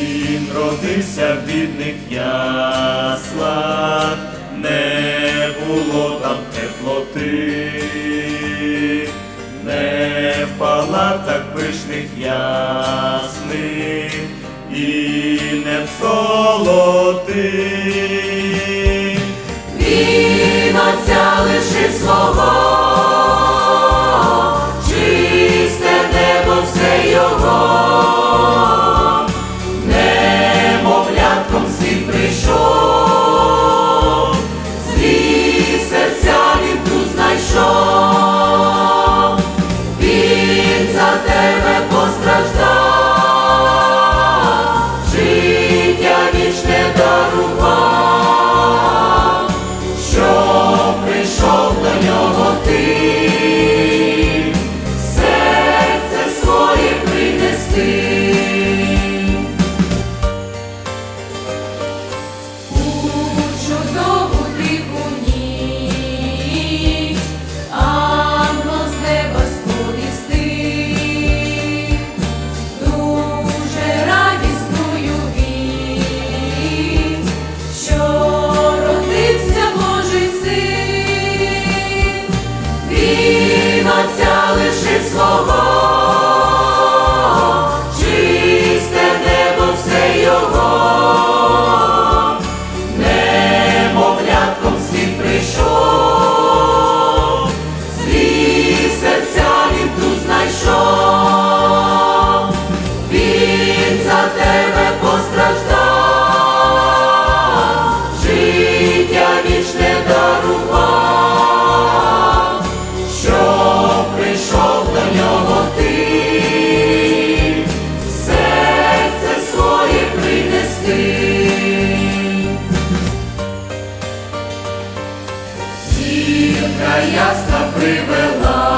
Він родився в бідних яслах, не було там теплоти, не в палатах пишних ясних і не в солоти. Він отця лишив свого. країна ясна привела.